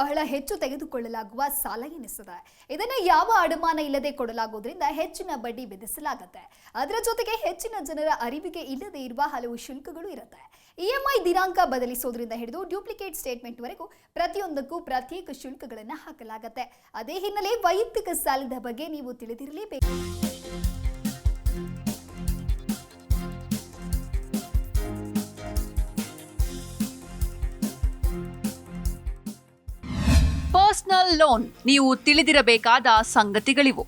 ಬಹಳ ಹೆಚ್ಚು ತೆಗೆದುಕೊಳ್ಳಲಾಗುವ ಸಾಲ ಎನಿಸಿದೆ ಇದನ್ನು ಯಾವ ಅಡಮಾನ ಇಲ್ಲದೆ ಕೊಡಲಾಗುವುದರಿಂದ ಹೆಚ್ಚಿನ ಬಡ್ಡಿ ವಿಧಿಸಲಾಗುತ್ತೆ. ಅದರ ಜೊತೆಗೆ ಹೆಚ್ಚಿನ ಜನರ ಅರಿವಿಗೆ ಇಲ್ಲದೆ ಇರುವ ಹಲವು ಶುಲ್ಕಗಳು ಇರುತ್ತೆ. ಇಎಂಐ ದಿನಾಂಕ ಬದಲಿಸೋದ್ರಿಂದ ಹಿಡಿದು ಡ್ಯೂಪ್ಲಿಕೇಟ್ ಸ್ಟೇಟ್ಮೆಂಟ್ ವರೆಗೂ ಪ್ರತಿಯೊಂದಕ್ಕೂ ಪ್ರತ್ಯೇಕ ಶುಲ್ಕಗಳನ್ನು ಹಾಕಲಾಗುತ್ತೆ. ಅದೇ ಹಿನ್ನೆಲೆ ವೈಯಕ್ತಿಕ ಸಾಲದ ಬಗ್ಗೆ ನೀವು ತಿಳಿದಿರಲೇಬೇಕು. ಲೋನ್ ನೀವು ತಿಳಿದಿರಬೇಕಾದ ಸಂಗತಿಗಳಿವು.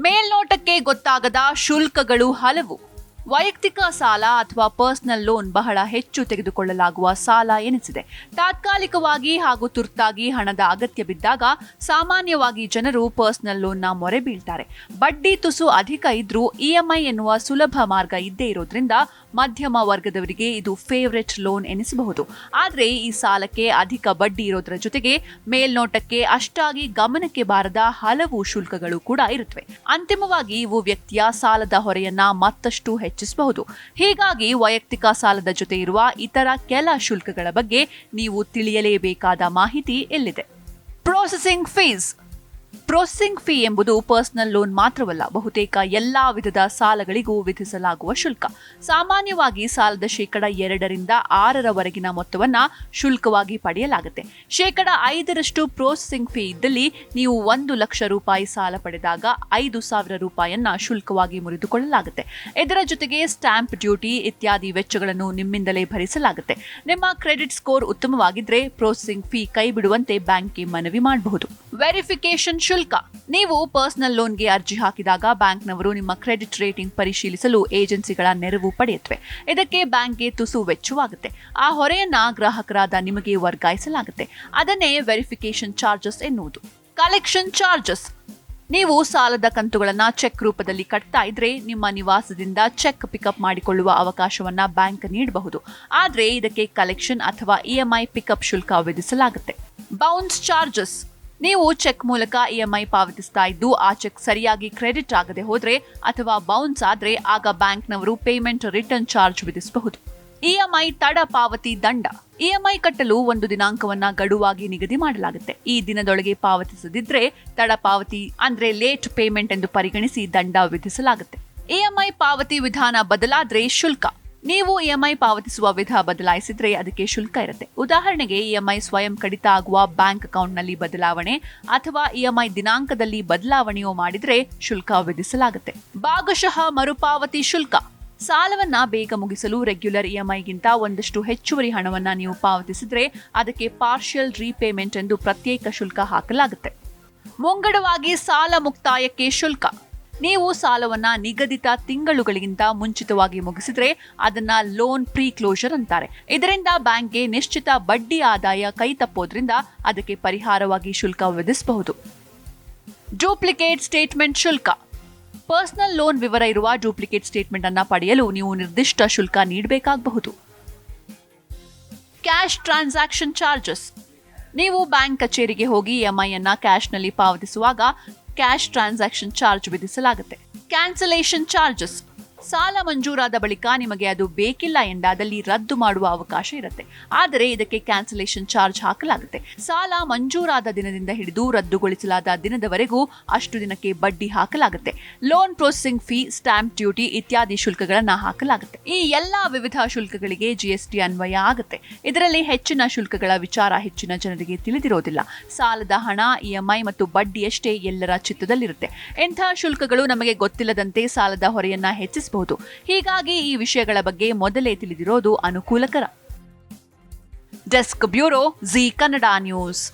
ಮೇಲ್ನೋಟಕ್ಕೆ ಗೊತ್ತಾಗದ ಶುಲ್ಕಗಳು ಹಲವು. ವೈಯಕ್ತಿಕ ಸಾಲ ಅಥವಾ ಪರ್ಸನಲ್ ಲೋನ್ ಬಹಳ ಹೆಚ್ಚು ತೆಗೆದುಕೊಳ್ಳಲಾಗುವ ಸಾಲ ಎನಿಸಿದೆ. ತಾತ್ಕಾಲಿಕವಾಗಿ ಹಾಗೂ ತುರ್ತಾಗಿ ಹಣದ ಅಗತ್ಯ ಬಿದ್ದಾಗ ಸಾಮಾನ್ಯವಾಗಿ ಜನರು ಪರ್ಸನಲ್ ಲೋನ್ನ ಮೊರೆ ಬೀಳ್ತಾರೆ. ಬಡ್ಡಿ ತುಸು ಅಧಿಕ ಇದ್ರೂ ಇಎಂಐ ಎನ್ನುವ ಸುಲಭ ಮಾರ್ಗ ಇದ್ದೇ ಇರೋದ್ರಿಂದ ಮಧ್ಯಮ ವರ್ಗದವರಿಗೆ ಇದು ಫೇವರೆಟ್ ಲೋನ್ ಎನಿಸಬಹುದು. ಆದರೆ ಈ ಸಾಲಕ್ಕೆ ಅಧಿಕ ಬಡ್ಡಿ ಇರೋದರ ಜೊತೆಗೆ ಮೇಲ್ನೋಟಕ್ಕೆ ಅಷ್ಟಾಗಿ ಗಮನಕ್ಕೆ ಬಾರದ ಹಲವು ಶುಲ್ಕಗಳು ಕೂಡ ಇರುತ್ತವೆ ಅಂತಿಮವಾಗಿ ಇವು ವ್ಯಕ್ತಿಯ ಸಾಲದ ಹೊರೆಯನ್ನ ಮತ್ತಷ್ಟು ಹೆಚ್ಚಿಸಬಹುದು. ಹೀಗಾಗಿ ವೈಯಕ್ತಿಕ ಸಾಲದ ಜೊತೆ ಇರುವ ಇತರ ಕೆಲ ಶುಲ್ಕಗಳ ಬಗ್ಗೆ ನೀವು ತಿಳಿಯಲೇಬೇಕಾದ ಮಾಹಿತಿ ಎಲ್ಲಿದೆ? ಪ್ರೊಸೆಸಿಂಗ್ ಫೀಸ್ ಪ್ರೊಸೆಸಿಂಗ್ ಫೀ ಎಂಬುದು ಪರ್ಸನಲ್ ಲೋನ್ ಮಾತ್ರವಲ್ಲ, ಬಹುತೇಕ ಎಲ್ಲಾ ವಿಧದ ಸಾಲಗಳಿಗೂ ವಿಧಿಸಲಾಗುವ ಶುಲ್ಕ. ಸಾಮಾನ್ಯವಾಗಿ ಸಾಲದ ಶೇಕಡ ಎರಡರಿಂದ ಆರರವರೆಗಿನ ಮೊತ್ತವನ್ನು ಶುಲ್ಕವಾಗಿ ಪಡೆಯಲಾಗುತ್ತೆ. ಶೇಕಡ ಐದರಷ್ಟು ಪ್ರೊಸೆಸಿಂಗ್ ಫೀ ಇದ್ದಲ್ಲಿ ನೀವು ಒಂದು ಲಕ್ಷ ರೂಪಾಯಿ ಸಾಲ ಪಡೆದಾಗ ಐದು ಸಾವಿರ ರೂಪಾಯಿಯನ್ನ ಶುಲ್ಕವಾಗಿ ಮುರಿದುಕೊಳ್ಳಲಾಗುತ್ತೆ. ಇದರ ಜೊತೆಗೆ ಸ್ಟಾಂಪ್ ಡ್ಯೂಟಿ ಇತ್ಯಾದಿ ವೆಚ್ಚಗಳನ್ನು ನಿಮ್ಮಿಂದಲೇ ಭರಿಸಲಾಗುತ್ತೆ. ನಿಮ್ಮ ಕ್ರೆಡಿಟ್ ಸ್ಕೋರ್ ಉತ್ತಮವಾಗಿದ್ರೆ ಪ್ರೊಸೆಸಿಂಗ್ ಫೀ ಕೈ ಬಿಡುವಂತೆ ಬ್ಯಾಂಕ್ಗೆ ಮನವಿ ಮಾಡಬಹುದು. ವೆರಿಫಿಕೇಶನ್ ಶುಲ್ಕ ನೀವು ಪರ್ಸನಲ್ ಲೋನ್ಗೆ ಅರ್ಜಿ ಹಾಕಿದಾಗ ಬ್ಯಾಂಕ್ನವರು ನಿಮ್ಮ ಕ್ರೆಡಿಟ್ ರೇಟಿಂಗ್ ಪರಿಶೀಲಿಸಲು ಏಜೆನ್ಸಿಗಳ ನೆರವು ಪಡೆಯುತ್ತವೆ. ಇದಕ್ಕೆ ಬ್ಯಾಂಕ್ಗೆ ತುಸು ವೆಚ್ಚವಾಗುತ್ತೆ. ಆ ಹೊರೆಯನ್ನ ಗ್ರಾಹಕರಾದ ನಿಮಗೆ ವರ್ಗಾಯಿಸಲಾಗುತ್ತೆ. ಅದನ್ನೇ ವೆರಿಫಿಕೇಶನ್ ಚಾರ್ಜಸ್ ಎನ್ನುವುದು. Collection charges. ನೀವು ಸಾಲದ ಕಂತುಗಳನ್ನ ಚೆಕ್ ರೂಪದಲ್ಲಿ ಕಟ್ತಾ ಇದ್ರೆ ನಿಮ್ಮ ನಿವಾಸದಿಂದ ಚೆಕ್ ಪಿಕಪ್ ಮಾಡಿಕೊಳ್ಳುವ ಅವಕಾಶವನ್ನ ಬ್ಯಾಂಕ್ ನೀಡಬಹುದು. ಆದ್ರೆ ಇದಕ್ಕೆ ಕಲೆಕ್ಷನ್ ಅಥವಾ ಇಎಂಐ ಪಿಕಪ್ ಶುಲ್ಕ ವಿಧಿಸಲಾಗುತ್ತೆ. Bounce charges. ನೀವು ಚೆಕ್ ಮೂಲಕ ಇಎಂಐ ಪಾವತಿಸ್ತಾ ಇದ್ದು, ಆ ಚೆಕ್ ಸರಿಯಾಗಿ ಕ್ರೆಡಿಟ್ ಆಗದೆ ಹೋದ್ರೆ ಅಥವಾ ಬೌನ್ಸ್ ಆದ್ರೆ ಆಗ ಬ್ಯಾಂಕ್ನವರು ಪೇಮೆಂಟ್ ರಿಟರ್ನ್ ಚಾರ್ಜ್ ವಿಧಿಸಬಹುದು. ಇಎಂಐ ತಡ ಪಾವತಿ ದಂಡ. ಇಎಂಐ ಕಟ್ಟಲು ಒಂದು ದಿನಾಂಕವನ್ನ ಗಡುವಾಗಿ ನಿಗದಿ ಮಾಡಲಾಗುತ್ತೆ. ಈ ದಿನದೊಳಗೆ ಪಾವತಿಸದಿದ್ರೆ ತಡ ಪಾವತಿ ಅಂದ್ರೆ ಲೇಟ್ ಪೇಮೆಂಟ್ ಎಂದು ಪರಿಗಣಿಸಿ ದಂಡ ವಿಧಿಸಲಾಗುತ್ತೆ. ಇಎಂಐ ಪಾವತಿ ವಿಧಾನ ಬದಲಾದ್ರೆ ಶುಲ್ಕ. ನೀವು ಇಎಂಐ ಪಾವತಿಸುವ ವಿಧ ಬದಲಾಯಿಸಿದ್ರೆ ಅದಕ್ಕೆ ಶುಲ್ಕ ಇರುತ್ತೆ. ಉದಾಹರಣೆಗೆ ಇಎಂಐ ಸ್ವಯಂ ಕಡಿತ ಆಗುವ ಬ್ಯಾಂಕ್ ಅಕೌಂಟ್ನಲ್ಲಿ ಬದಲಾವಣೆ ಅಥವಾ ಇಎಂಐ ದಿನಾಂಕದಲ್ಲಿ ಬದಲಾವಣೆಯೂ ಮಾಡಿದ್ರೆ ಶುಲ್ಕ ವಿಧಿಸಲಾಗುತ್ತೆ. ಭಾಗಶಃ ಮರುಪಾವತಿ ಶುಲ್ಕ. ಸಾಲವನ್ನ ಬೇಗ ಮುಗಿಸಲು ರೆಗ್ಯುಲರ್ ಇಎಂಐಗಿಂತ ಒಂದಷ್ಟು ಹೆಚ್ಚುವರಿ ಹಣವನ್ನ ನೀವು ಪಾವತಿಸಿದ್ರೆ ಅದಕ್ಕೆ ಪಾರ್ಷಿಯಲ್ ರೀಪೇಮೆಂಟ್ ಎಂದು ಪ್ರತ್ಯೇಕ ಶುಲ್ಕ ಹಾಕಲಾಗುತ್ತೆ. ಮುಂಗಡವಾಗಿ ಸಾಲ ಮುಕ್ತಾಯಕ್ಕೆ ಶುಲ್ಕ. ನೀವು ಸಾಲವನ್ನ ನಿಗದಿತ ತಿಂಗಳುಗಳಿಗಿಂತ ಮುಂಚಿತವಾಗಿ ಮುಗಿಸಿದ್ರೆ ಅದನ್ನ ಲೋನ್ ಪ್ರೀ ಕ್ಲೋಷರ್ ಅಂತಾರೆ. ಇದರಿಂದ ಬ್ಯಾಂಕ್ಗೆ ನಿಶ್ಚಿತ ಬಡ್ಡಿ ಆದಾಯ ಕೈ ತಪ್ಪೋದ್ರಿಂದ ಅದಕ್ಕೆ ಪರಿಹಾರವಾಗಿ ಶುಲ್ಕ ವಿಧಿಸಬಹುದು. ಡೂಪ್ಲಿಕೇಟ್ ಸ್ಟೇಟ್ಮೆಂಟ್ ಶುಲ್ಕ. ಪರ್ಸನಲ್ ಲೋನ್ ವಿವರ ಇರುವ ಡೂಪ್ಲಿಕೇಟ್ ಸ್ಟೇಟ್ಮೆಂಟ್ ಅನ್ನ ಪಡೆಯಲು ನೀವು ನಿರ್ದಿಷ್ಟ ಶುಲ್ಕ ನೀಡಬೇಕಾಗಬಹುದು. ಕ್ಯಾಶ್ ಟ್ರಾನ್ಸಾಕ್ಷನ್ ಚಾರ್ಜಸ್ ನೀವು ಬ್ಯಾಂಕ್ ಕಚೇರಿಗೆ ಹೋಗಿ ಎಂಐ ಅನ್ನ ಕ್ಯಾಶ್ನಲ್ಲಿ ಪಾವತಿಸುವಾಗ cash transaction charge ವಿಧಿಸಲಾಗುತ್ತೆ. Cancellation charges. ಸಾಲ ಮಂಜೂರಾದ ಬಳಿಕ ನಿಮಗೆ ಅದು ಬೇಕಿಲ್ಲ ಎಂದಾದಲ್ಲಿ ರದ್ದು ಮಾಡುವ ಅವಕಾಶ ಇರುತ್ತೆ. ಆದರೆ ಇದಕ್ಕೆ ಕ್ಯಾನ್ಸಲೇಷನ್ ಚಾರ್ಜ್ ಹಾಕಲಾಗುತ್ತೆ. ಸಾಲ ಮಂಜೂರಾದ ದಿನದಿಂದ ಹಿಡಿದು ರದ್ದುಗೊಳಿಸಲಾದ ದಿನದವರೆಗೂ ಅಷ್ಟು ದಿನಕ್ಕೆ ಬಡ್ಡಿ ಹಾಕಲಾಗುತ್ತೆ. Loan processing fee stamp duty ಇತ್ಯಾದಿ ಶುಲ್ಕಗಳನ್ನ ಹಾಕಲಾಗುತ್ತೆ. ಈ ಎಲ್ಲಾ ವಿವಿಧ ಶುಲ್ಕಗಳಿಗೆ ಜಿಎಸ್ಟಿ ಅನ್ವಯ ಆಗುತ್ತೆ. ಇದರಲ್ಲಿ ಹೆಚ್ಚಿನ ಶುಲ್ಕಗಳ ವಿಚಾರ ಹೆಚ್ಚಿನ ಜನರಿಗೆ ತಿಳಿದಿರೋದಿಲ್ಲ. ಸಾಲದ ಹಣ ಇಎಂಐ ಮತ್ತು ಬಡ್ಡಿಯಷ್ಟೇ ಎಲ್ಲರ ಚಿತ್ತದಲ್ಲಿರುತ್ತೆ. ಇಂಥ ಶುಲ್ಕಗಳು ನಮಗೆ ಗೊತ್ತಿಲ್ಲದಂತೆ ಸಾಲದ ಹೊರೆಯನ್ನ ಹೆಚ್ಚಿಸಬಹುದು. ಹೀಗಾಗಿ ಈ ವಿಷಯಗಳ ಬಗ್ಗೆ ಮೊದಲೇ ತಿಳಿದಿರೋದು ಅನುಕೂಲಕರ. Desk bureau Zee Kannada news.